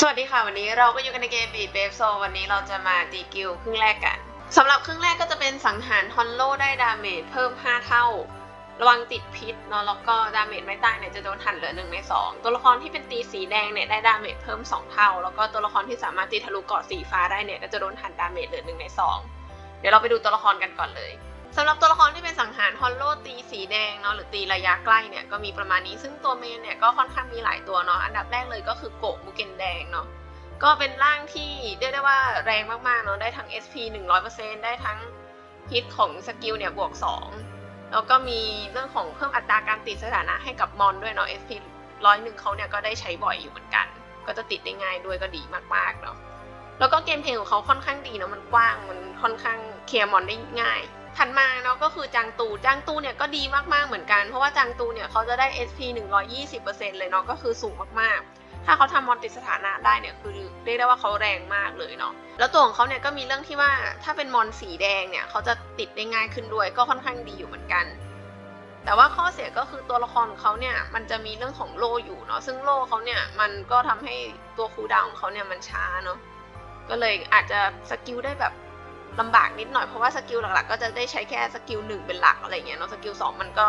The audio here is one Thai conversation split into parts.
สวัสดีค่ะ วันนี้เราก็อยู่กันในเกมบีดเบฟโซวันนี้เราจะมาตีกิลครึ่งแรกกันสำหรับครึ่งแรกก็จะเป็นสังหารฮอนโลได้ดาเมจเพิ่ม 5 เท่า ระวังติดพิษเนาะแล้วก็ดาเมจไม่ตายเนี่ยจะโดนหั่นเหลือ1ใน 2 ตัวละครที่เป็นตีสีแดงเนี่ยได้ดาเมจเพิ่ม 2 เท่า แล้วก็ตัวละครที่สามารถตีทะลุเกาะสีฟ้าได้เนี่ยก็จะโดนหั่นดาเมจเหลือ1ใน 2 เดี๋ยวเราไปดูตัวละครกันก่อนเลยสำหรับตัวละารฮอนโลตีสีแดงเนาะหรือตีระยะใกล้เนี่ยก็มีประมาณนี้ซึ่งตัวเมนเนี่ยก็ค่อนข้างมีหลายตัวเนาะอันดับแรกเลยก็คือโกะมูเกนแดงเนาะก็เป็นร่างที่เรียกได้ว่าแรงมากๆเนาะได้ทั้ง SP 100%ได้ทั้งฮิตของสกิลเนี่ยบวก 2 แล้วก็มีเรื่องของเพิ่มอัตราการติดสถานะให้กับมอนด้วยเนาะ SP ร้อยหนึ่งเขาเนี่ยก็ได้ใช้บ่อยอยู่เหมือนกัน ก็จะติดได้ง่ายด้วยก็ดีมากๆเนาะแล้วก็เกมเพลย์ของเขาค่อนข้างดีเนาะมันกว้างมันค่อนข้างเคลียร์มอนได้ง่าย ถัดมาเนาะก็คือจางตูจางตูเนี่ยก็ดีมากๆเหมือนกัน เพราะว่าจางตูเนี่ยเขาจะได้ SP 120%เลยเนาะก็คือสูงมากๆ ถ้าเขาทำมอนติสถานะได้เนี่ยคือเรียกได้ว่าเขาแรงมากเลยเนาะแล้วตัวของเขาเนี่ยก็มีเรื่องที่ว่าถ้าเป็นมอนสีแดงเนี่ยเขาจะติดได้ง่ายขึ้นด้วยก็ค่อนข้างดีอยู่เหมือนกัน แต่ว่าข้อเสียก็คือตัวละครของเขาเนี่ยมันจะมีเรื่องของโลอยู่เนาะซึ่งโลเขาเนี่ยมันก็ทำให้ตัวคูดาวของเขาเนี่ยมันช้าเนาะก็เลยอาจจะสกิลได้แบบ ลำบากนิดหน่อยเพราะว่าสกิลหลักๆ ก็จะได้ใช้แค่สกิลหนึ่งเป็นหลักอะไรเงี้ยเนาะสกิลสองมันก็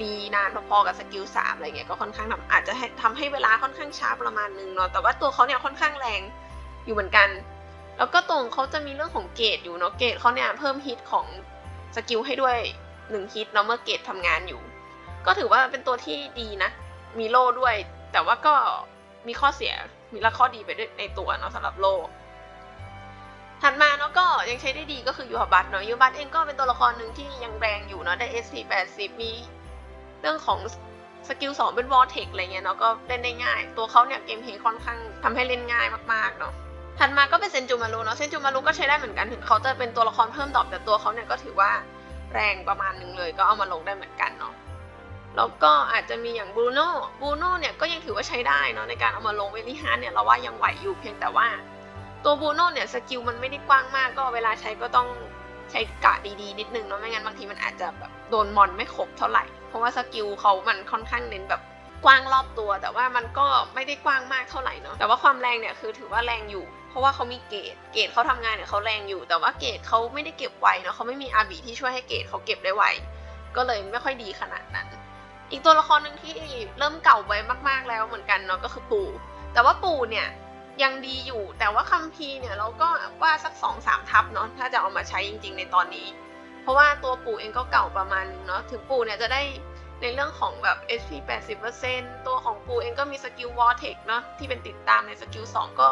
รีนานพอๆกับสกิลสามอะไรเงี้ยก็ค่อนข้างทำอาจจะให้ทำให้เวลาค่อนข้างช้าประมาณนึงเนาะแต่ว่าตัวเขาเนี่ยค่อนข้างแรงอยู่เหมือนกัน แล้วก็ตรงเขาจะมีเรื่องของเกรดอยู่เนาะเกรดเขาเนี่ยเพิ่มฮิตของสกิลให้ด้วยหนึ่งฮิตเนาะเมื่อเกรดทำงานอยู่ ก็ถือว่าเป็นตัวที่ดีนะ มีโล่ด้วย แต่ว่าก็มีข้อเสียมีและข้อดีไปด้วยในตัวเนาะสำหรับโล่ ถัดมาเนาะก็ยังใช้ได้ดีก็คือยูฮาบัตเนาะยูฮาบัตเองก็เป็นตัวละครหนึ่งที่ยังแรงอยู่เนาะได้ SP 80 มีเรื่องของสกิล2เป็นวอร์เทคอะไรเงี้ยเนาะก็เล่นได้ง่าย ตัวเขาเนี่ยเกมเพลย์ค่อนข้างทำให้เล่นง่ายมากๆเนาะถัดมาก็เป็นเซนจูมารุเนาะเซนจูมารุก็ใช้ได้เหมือนกันถึงเขาจะเป็นตัวละครเพิ่มดอกแต่ตัวเขาเนี่ยก็ถือว่าแรงประมาณหนึ่งเลยก็เอามาลงได้เหมือนกันเนาะแล้วก็อาจจะมีอย่างบรูโน่บรูโน่เนี่ยก็ยังถือว่าใช้ได้เนาะในการเอามาลงเวลี่ฮาร์เนี่ยเราว่ายังไหวอยู่เพียงแต่ว่า ตัวบูโน่เนี่ยสกิลมันไม่ได้กว้างมากก็เวลาใช้ก็ต้องใช้กะดีๆ นิดนึงเนาะไม่งั้นบางทีมันอาจจะแบบโดนมอนไม่ครบเท่าไหร่ เพราะว่าสกิลเขามันค่อนข้างเน้นแบบกว้างรอบตัว แต่ว่ามันก็ไม่ได้กว้างมากเท่าไหร่เนาะแต่ว่าความแรงเนี่ยคือถือว่าแรงอยู่ เพราะว่าเขามีเกรดเกรดเขาทำงานเนี่ยเขาแรงอยู่ แต่ว่าเกรดเขาไม่ได้เก็บไวเนาะเขาไม่มีอาบีที่ช่วยให้เกรดเขาเก็บได้ไวก็เลยไม่ค่อยดีขนาดนั้น อีกตัวละครหนึ่งที่เริ่มเก่าไปมาก ๆแล้วเหมือนกันเนาะก็คือปู่แต่ว่าปู่เนี่ย ยังดีอยู่ แต่ว่าคัมภีร์เนี่ยเราก็ว่าสักสองสามทับเนาะถ้าจะเอามาใช้จริง ๆ ในตอนนี้ เพราะว่าตัวปู่เองก็เก่าประมาณนึงเนาะถึงปู่เนี่ยจะได้ในเรื่องของแบบ HP 80%ตัวของปู่เองก็มีสกิลวอร์เทคเนาะที่เป็นติดตามในสกิล2ก็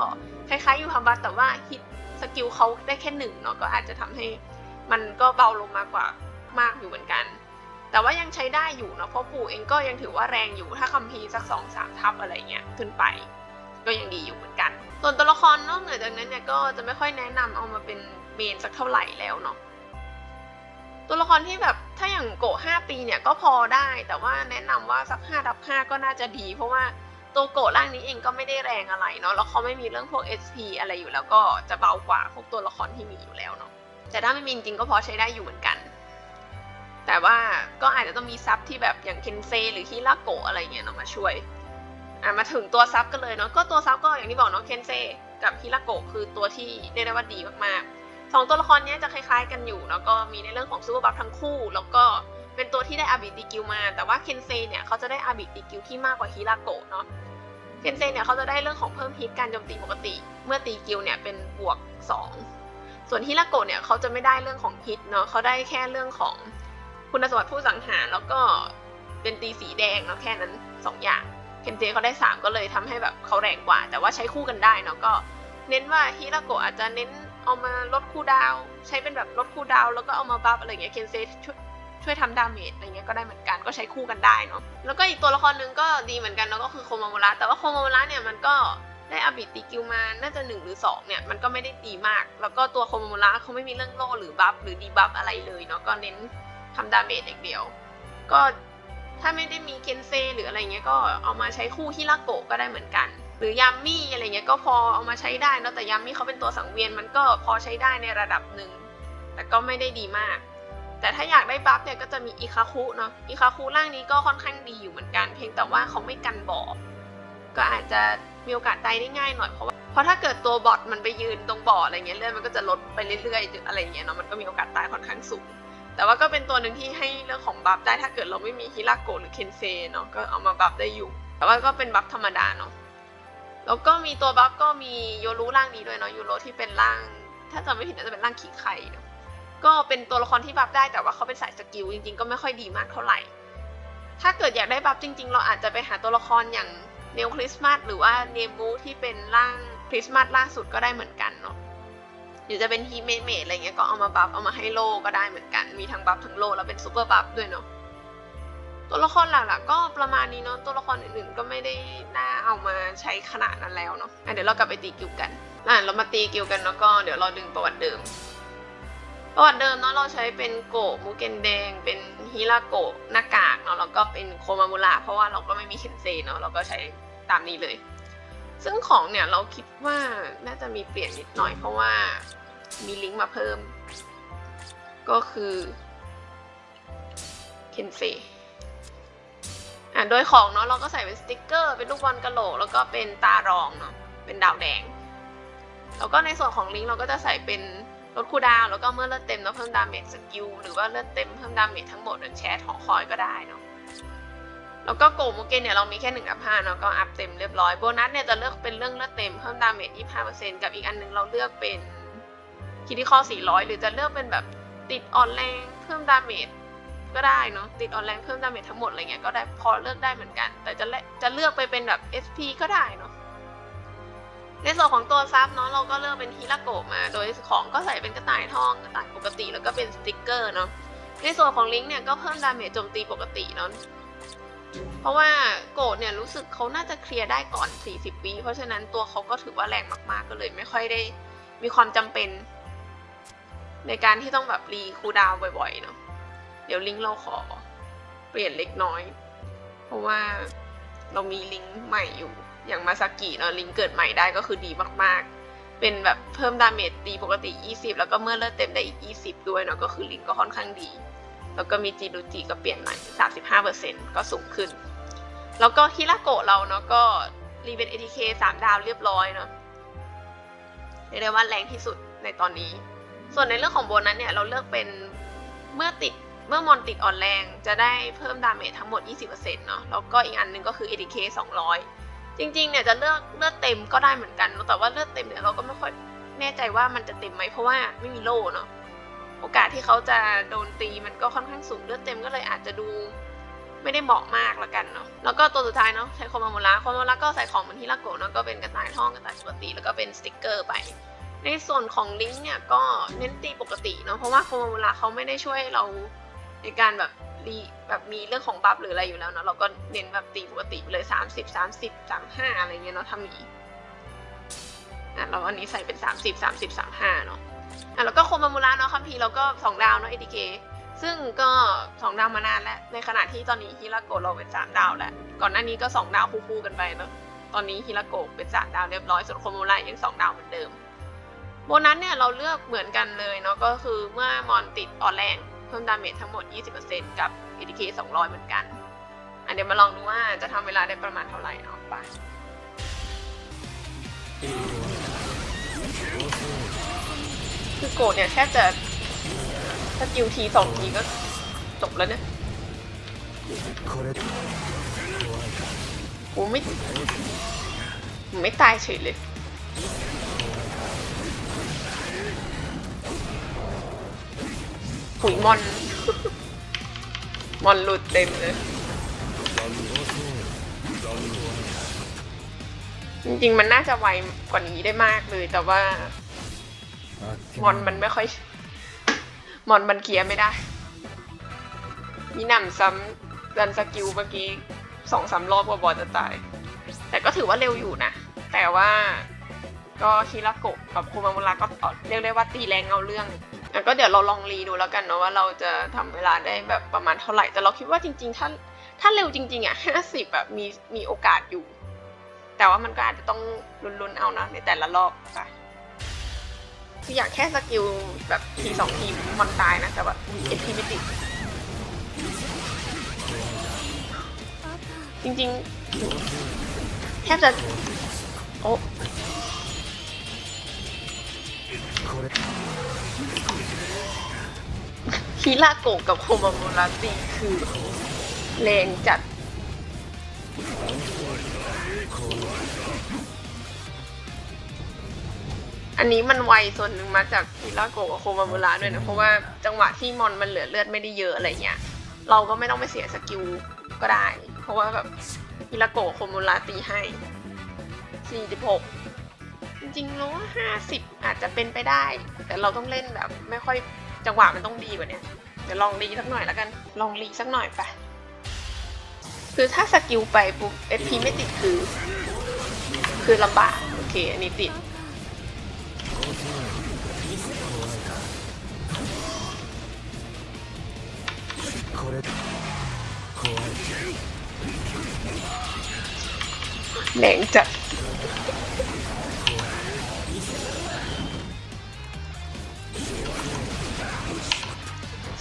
คล้ายๆอยูฮัมบัตแต่ว่าฮิตสกิลเขาได้แค่หนึ่งเนาะก็อาจจะทำให้มันก็เบาลงมากกว่ามากอยู่เหมือนกัน แต่ว่ายังใช้ได้อยู่เนาะเพราะปู่เองก็ยังถือว่าแรงอยู่ถ้าคัมภีร์สักสองสามทับอะไรเงี้ยขึ้นไป ก็ยังดีอยู่เหมือนกัน ส่วนตัวละครนอกเหนือจากนั้นเนี่ยก็จะไม่ค่อยแนะนำเอามาเป็นเมนสักเท่าไหร่แล้วเนาะตัวละครที่แบบถ้าอย่างโกะ5ปีเนี่ยก็พอได้ แต่ว่าแนะนำว่าสัก5ดับ5ก็น่าจะดี เพราะว่าตัวโกะร่างนี้เองก็ไม่ได้แรงอะไรเนาะแล้วเขาไม่มีเรื่องพวก SP อะไรอยู่แล้วก็จะเบากว่าพวกตัวละครที่มีอยู่แล้วเนาะแต่ถ้าไม่มีจริงก็พอใช้ได้อยู่เหมือนกัน แต่ว่าก็อาจจะต้องมีซับที่แบบอย่างเคนเซหรือฮิราโกะอะไรเงี้ยเนาะมาช่วย อะมาถึงตัวซับกันเลยเนาะก็ตัวซับก็อย่างที่บอกเนาะเคนเซกับฮิราโกะคือตัวที่เรียกได้ว่าดีมากๆสองตัวละครนี้จะคล้ายๆกันอยู่แล้วก็มีในเรื่องของซูเปอร์บัฟทั้งคู่ แล้วก็เป็นตัวที่ได้อาบิติกิลมา แต่ว่าเคนเซเนี่ยเขาจะได้อาบิติกิลที่มากกว่าฮิราโกะเนาะเคนเซเนี่ยเขาจะได้เรื่องของเพิ่มฮิตการโจมตีปกติ เมื่อตีกิลเนี่ยเป็นบวก 2 ส่วนฮิราโกะเนี่ยเขาจะไม่ได้เรื่องของฮิตเนาะเขาได้แค่เรื่องของคุณสมบัติผู้สังหารแล้วก็เป็นตีสีแดงเนาะแค่นั้น 2 อย่าง เคนเซเขาได้ 3 ก็เลยทำให้แบบเขาแรงกว่า แต่ว่าใช้คู่กันได้เนาะก็ เน้นว่าฮิราโกะอาจจะเน้นเอามาลดคูลดาว ใช้เป็นแบบลดคูลดาว แล้วก็เอามาบัฟอะไรเงี้ยเคนเซช่วยช่วยทำดาเมจอะไรเงี้ยก็ได้เหมือนกันก็ใช้คู่กันได้เนาะแล้วก็อีกตัวละครหนึ่งก็ดีเหมือนกันเนาะก็คือโคมาโมระแต่ว่าโคมาโมระเนี่ยมันก็ได้อาบิติกิลมา น่าจะหนึ่งหรือสองเนี่ย มันก็ไม่ได้ดีมาก แล้วก็ตัวโคมาโมระเขาไม่มีเรื่องโล่หรือบัฟหรือดีบัฟอะไรเลยเนาะ ก็เน้นทำดาเมจอย่างเดียว ก็ ถ้าไม่ได้มีเคนเซหรืออะไรเงี้ยก็เอามาใช้คู่ฮิราโกะก็ได้เหมือนกัน หรือยัมมี่อะไรเงี้ยก็พอเอามาใช้ได้เนะแต่ยัมมี่เขาเป็นตัวสังเวียนมันก็พอใช้ได้ในระดับหนึ่งแต่ก็ไม่ได้ดีมาก แต่ถ้าอยากได้บัฟเนี่ยก็จะมีอิคาคุเนาะอิคาคุร่างนี้ก็ค่อนข้างดีอยู่เหมือนกัน เพียงแต่ว่าเขาไม่กันบอบก็อาจจะมีโอกาสตายได้ง่ายหน่อยเพราะว่าเพราะถ้าเกิดตัวบอทมันไปยืนตรงบ่ออะไรเงี้ยเลือดมันก็จะลดไปเรื่อยๆอะไรเงี้ยเนาะมันก็มีโอกาสตายค่อนข้างสูง แต่ว่าก็เป็นตัวหนึ่งที่ให้เรื่องของบัฟได้ถ้าเกิดเราไม่มีฮิราโกะหรือเคนเซเนาะก็เอามาบัฟได้อยู่ แต่ว่าก็เป็นบัฟธรรมดาเนาะแล้วก็มีตัวบัฟก็มีโยรุร่างนี้ด้วยเนาะโยโรที่เป็นร่าง ถ้าจำไม่ผิดน่าจะเป็นร่างขี้ไข่เนาะก็เป็นตัวละครที่บัฟได้แต่ว่าเขาเป็นสายสกิลจริงๆ ก็ไม่ค่อยดีมากเท่าไหร่ ถ้าเกิดอยากได้บัฟจริง ๆ เราอาจจะไปหาตัวละครอย่างเนลคริสต์มาสหรือว่าเนมูที่เป็นร่างคริสต์มาสล่าสุดก็ได้เหมือนกันเนาะ หรือจะเป็นฮีเมเมดอะไรเงี้ยก็เอามาบัฟเอามาให้โลก็ได้เหมือนกัน มีทั้งบัฟทั้งโลแล้วเป็นซูเปอร์บัฟด้วยเนาะตัวละครหลักๆก็ประมาณนี้เนาะตัวละครอื่นๆก็ไม่ได้น่าเอามาใช้ขนาดนั้นแล้วเนาะะเดี๋ยวเรากลับไปตีกิวกันอะเรามาตีกิวกันแล้วก็เดี๋ยวเราดึงประวัติเดิม ประวัติเดิมเนาะเราใช้เป็นโกะมูเกนแดง เป็นฮิราโกะหน้ากากเนาะแล้วก็เป็นโคมามุระเพราะว่าเราก็ไม่มีเคนเซเนาะเราก็ใช้ตามนี้เลย ซึ่งของเนี่ยเราคิดว่าน่าจะมีเปลี่ยนนิดหน่อยเพราะว่ามีลิงก์มาเพิ่ม ก็คือเคนเซอะโดยของเนาะเราก็ใส่เป็นสติกเกอร์ เป็นลูกบอลกระโหลก แล้วก็เป็นตารองเนาะเป็นดาวแดง แล้วก็ในส่วนของลิงก์เราก็จะใส่เป็นลดคูดาวแล้วก็เมื่อเลือดเต็มเราเพิ่มดาเมจสกิลหรือว่าเลือดเต็มเพิ่มดาเมจทั้งหมดหรือแชทของคอยก็ได้เนาะ แล้วก็โกโมเกนเนี่ยเรามีแค่หนึ่งอัพห้าเนาะก็อัพเต็มเรียบร้อยโบนัสเนี่ยจะเลือกเป็นเรื่องเลือดเต็มเพิ่มดาเมจยี่ห้าเปอร์เซ็นต์กับอีกอันหนึงเราเลือกเป็นคิดที่ข้อสี่ร้อยหรือจะเลือกเป็นแบบติดอ่อนแรงเพิ่มดาเมจก็ได้เนาะติดอ่อนแรงเพิ่มดาเมจทั้งหมดอะไรเงี้ยก็ได้พอเลือกได้เหมือนกัน แต่จะเลจะเลือกไปเป็นแบบ SP ก็ได้เนาะในส่วนของตัวซับเนาะเราก็เลือกเป็นฮิราโกะมา โดยของก็ใส่เป็นกระต่ายทองกระต่ายปกติแล้วก็เป็นสติกเกอร์เนาะในส่วนของลิงก์เนี่ยก็เพิ่มดาเมจโจมตีปกติเนาะ เพราะว่าโกดเนี่ยรู้สึกเขาน่าจะเคลียร์ได้ก่อน 40วิเพราะฉะนั้นตัวเขาก็ถือว่าแรงมากๆ ก็เลยไม่ค่อยได้มีความจำเป็น ในการที่ต้องแบบรีคูดาวบ่อยๆเนาะเดี๋ยวลิงก์เราขอเปลี่ยนเล็กน้อย เพราะว่าเรามีลิงก์ใหม่อยู่ อย่างมาซากิเนาะลิงก์เกิดใหม่ได้ก็คือดีมากๆ เป็นแบบเพิ่มดาเมจตีปกติ 20 แล้วก็เมื่อเลือดเต็มได้อีก 20 ด้วยเนาะก็คือลิงก์ก็ค่อนข้างดี แล้วก็มีจีดูจิก็เปลี่ยนใหม่35%ก็สูงขึ้น แล้วก็ฮิราโกะเราเนาะก็รีเป็น ATK 3ดาวเรียบร้อยเนาะเรียกได้ว่าแรงที่สุดในตอนนี้ ส่วนในเรื่องของโบนัสเนี่ยเราเลือกเป็นเมื่อติดเมื่อมอนติดอ่อนแรงจะได้เพิ่มดาเมจทั้งหมด 20%เนาะแล้วก็อีกอันหนึงก็คือ ATK 200 จริงๆ เนี่ยจะเลือกเลือดเต็มก็ได้เหมือนกัน แต่ว่าเลือดเต็มเนี่ยเราก็ไม่ค่อยแน่ใจว่ามันจะเต็มไหมเพราะว่าไม่มีโล่เนาะ โอกาสที่เขาจะโดนตีมันก็ค่อนข้างสูงเลือดเต็มก็เลยอาจจะดูไม่ได้เหมาะมากละกันเนาะ แล้วก็ตัวสุดท้ายเนาะใช้โคมาโมระโคมาโมระก็ใส่ของเหมือนฮิราโกะเนาะก็เป็นกระต่ายทองกระต่ายปกติแล้วก็เป็นสติกเกอร์ไป ในส่วนของลิงก์เนี่ยก็เน้นตีปกติเนาะเพราะว่าโคมาโมระเขาไม่ได้ช่วยเราในการแบบรีแบบมีเรื่องของบัฟหรืออะไรอยู่แล้วเนาะเราก็เน้นแบบตีปกติไปเลย 30 30 35 อะไรเงี้ยเนาะถ้ามีอะเราอันนี้ใส่เป็น 30 30 35 เนาะ อะแล้วก็โคมามูระเนาะคัมพีร์เราก็2ดาวเนาะ ADK ซึ่งก็2ดาวมานานแล้ว ในขณะที่ตอนนี้ฮิราโกะเราเป็น3ดาวแล้ว ก่อนหน้านี้ก็2ดาวคู่ๆกันไปเนาะตอนนี้ฮิราโกะเป็น3ดาวเรียบร้อยส่วนโคมามูระยัง2ดาวเหมือนเดิมโบนัสเนี่ยเราเลือกเหมือนกันเลยเนาะก็คือเมื่อมอนติดอ่อนแรงเพิ่มดาเมจทั้งหมด 20%กับ ATK 200 เหมือนกัน อันเดี๋ยวมาลองดูว่าจะทำเวลาได้ประมาณเท่าไหร่เนาะไป คือโกดเนี่ยแค่จะสกิลทีสองทีก็จบแล้วเนี่ยกูไม่ไม่ตายเฉยเลยปุ๋ยมอนมอนหลุดเต็มเลย จริงๆ มันน่าจะไวกว่านี้ได้มากเลยแต่ว่า มอนมันไม่ค่อย มอนมันเคลียร์ไม่ได้ มีหนำซ้ำดันสกิลเมื่อกี้สองสามรอบกว่าบอลจะตาย แต่ก็ถือว่าเร็วอยู่นะ แต่ว่าก็ฮิราโกะกับคูมามุระก็เรียกได้ว่าตีแรงเอาเรื่องก็เดี๋ยวเราลองรีดูแล้วกันเนาะว่าเราจะทำเวลาได้แบบประมาณเท่าไหร่ แต่เราคิดว่าจริง ๆ ถ้าถ้าเร็วจริง ๆ อะห้าสิบแบบมีมีโอกาสอยู่ แต่ว่ามันก็อาจจะต้องลุ้นๆเอานะในแต่ละรอบไป คืออยากแค่สกิลแบบทีสองทีมันตายนะ แต่ว่าเอ็นทีไม่ติด จริงๆ แทบจะ โอ้ฮิราโกกับโคมาโมราตีคือแรงจัด อันนี้มันไวส่วนหนึ่งมาจากฮิราโกะกับโคมามุระด้วยนะ เพราะว่าจังหวะที่มอนมันเหลือเลือดไม่ได้เยอะอะไรเงี้ย เราก็ไม่ต้องไปเสียสกิลก็ได้ เพราะว่าแบบฮิราโกะโคมามุระตีให้ 46 จริงๆแล้วห้าสิบอาจจะเป็นไปได้ แต่เราต้องเล่นแบบ ไม่ค่อยจังหวะมันต้องดีกว่านี้เดี๋ยวลองรีสักหน่อยแล้วกัน ลองรีสักหน่อยไป คือถ้าสกิลไปปุ๊บเอฟพีไม่ติดคือ คือลำบาก โอเค อันนี้ติด これ怖い แรงจัด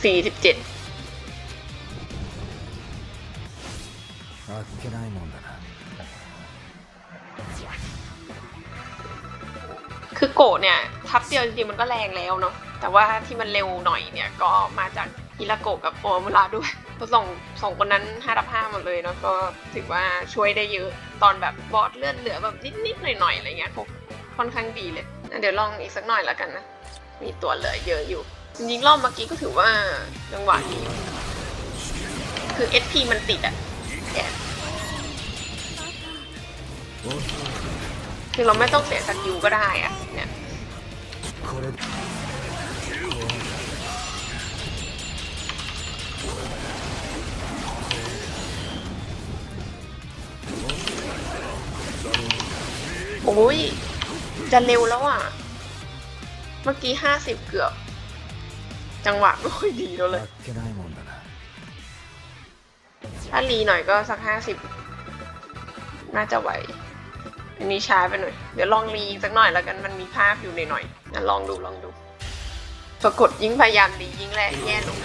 สี่สิบเจ็ด あっけないもんだな คือโกะเนี่ยทับเดียวจริงๆมันก็แรงแล้วเนาะ แต่ว่าที่มันเร็วหน่อยเนี่ยก็มาจาก ฮิราโกะกับโอมุระด้วยเพราะสองสองคนนั้นห้าทับห้าหมดเลยเนาะก็ถือว่าช่วยได้เยอะตอนแบบบอสเลือดเหลือแบบนิดๆหน่อยๆอะไรเงี้ยก็ค่อนข้างดีเลยงั้นเดี๋ยวลองอีกสักหน่อยแล้วกันนะ มีตัวเหลือเยอะอยู่ จริงๆรอบเมื่อกี้ก็ถือว่าจังหวะดีคือ SP มันติดอะแกคือเราไม่ต้องเสียสกิลก็ได้อะเนี่ย โอ้ย จะเร็วแล้วอะ เมื่อกี้ห้าสิบเกือบ จังหวะไม่ค่อยดีแล้วเลย ถ้ารีหน่อยก็สักห้าสิบน่าจะไหว อันนี้ช้าไปหน่อย เดี๋ยวลองรีสักหน่อยแล้วกันมันมีภาพอยู่หน่อยๆลองดูลองดู ปรากฏยิ่งพยายามรียิ่งแรงแย่ลง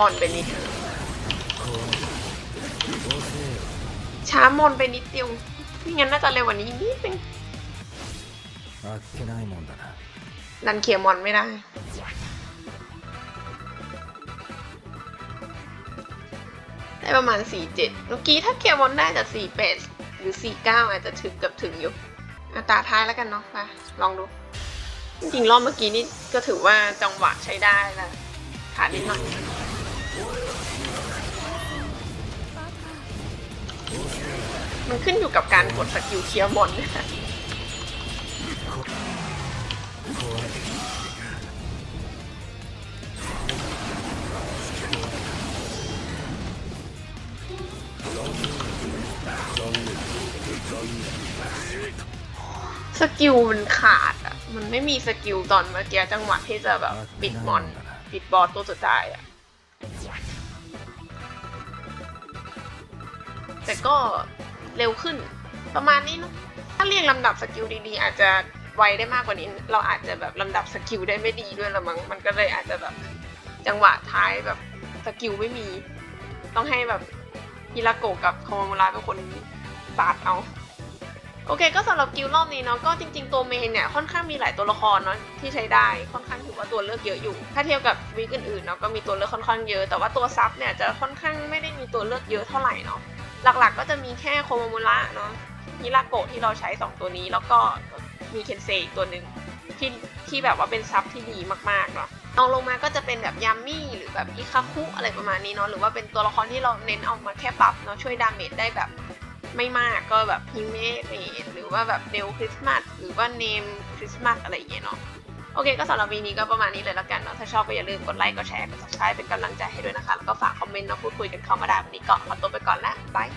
มอนไปนิดช้ามอนไปนิดเดียวไม่งั้นน่าจะเร็วกว่านี้นิดนึงดันเขียมอนไม่ได้ได้ประมาณ 47เมื่อกี้ถ้าเขียมอนได้จะ48 หรือ 49 อาจจะถึงกับถึงอยู่อัตาท้ายแล้วกันเนาะไปลองดู จริงๆรอบเมื่อกี้นี่ก็ถือว่าจังหวะใช้ได้นะขาดนิดหน่อย มันขึ้นอยู่กับการกดสกิลเคลียร์มอนนะ怖いสกิลมันขาดอะ มันไม่มีสกิลตอนเมื่อกี้จังหวะที่จะแบบปิดมอน ปิดบอสตัวสุดท้ายอะ แต่ก็ เร็วขึ้น ประมาณนี้เนอะถ้าเรียงลำดับสกิลดีๆ อาจจะไวได้มากกว่านี้ เราอาจจะแบบลำดับสกิลได้ไม่ดีด้วยละมั้งมันก็เลยอาจจะแบบจังหวะท้ายแบบสกิลไม่มี ต้องให้แบบฮิราโกะกับโคมามุระเป็นคนปาดเอาโอเคก็สำหรับกิลรอบนี้เนาะก็จริงๆตัวเมนเนี่ยค่อนข้างมีหลายตัวละครเนาะที่ใช้ได้ค่อนข้างถือว่าตัวเลือกเยอะอยู่ ถ้าเทียบกับวีคอื่นๆเนาะก็มีตัวเลือกค่อนข้างเยอะ แต่ว่าตัวซับเนี่ยจะค่อนข้างไม่ได้มีตัวเลือกเยอะเท่าไหร่เนาะ หลักๆก็จะมีแค่โคโมมุระเนาะฮิราโกะที่เราใช้ 2 ตัวนี้ แล้วก็มีเคนเซอีกตัวหนึ่งที่ที่แบบว่าเป็นซับที่ดีมากๆเนาะลองลงมาก็จะเป็นแบบยามมี่หรือแบบอิคาคุอะไรประมาณนี้เนาะหรือว่าเป็นตัวละครที่เราเน้นเอามาแค่ปรับเนาะช่วยดาเมจได้แบบไม่มากก็แบบฮิเมะเมหรือว่าแบบเดลคริสต์มาสหรือว่าเนมคริสต์มาสอะไรอย่างเงี้ยเนาะ โอเคก็สำหรับวีนี้ก็ประมาณนี้เลยแล้วกันเนาะถ้าชอบก็อย่าลืมกดไลค์กดแชร์กด subscribe เป็นกำลังใจให้ด้วยนะคะ แล้วก็ฝากคอมเมนต์เนาะพูดคุยกันเข้ามาได้วันนี้ก็ขอตัวไปก่อนละบาย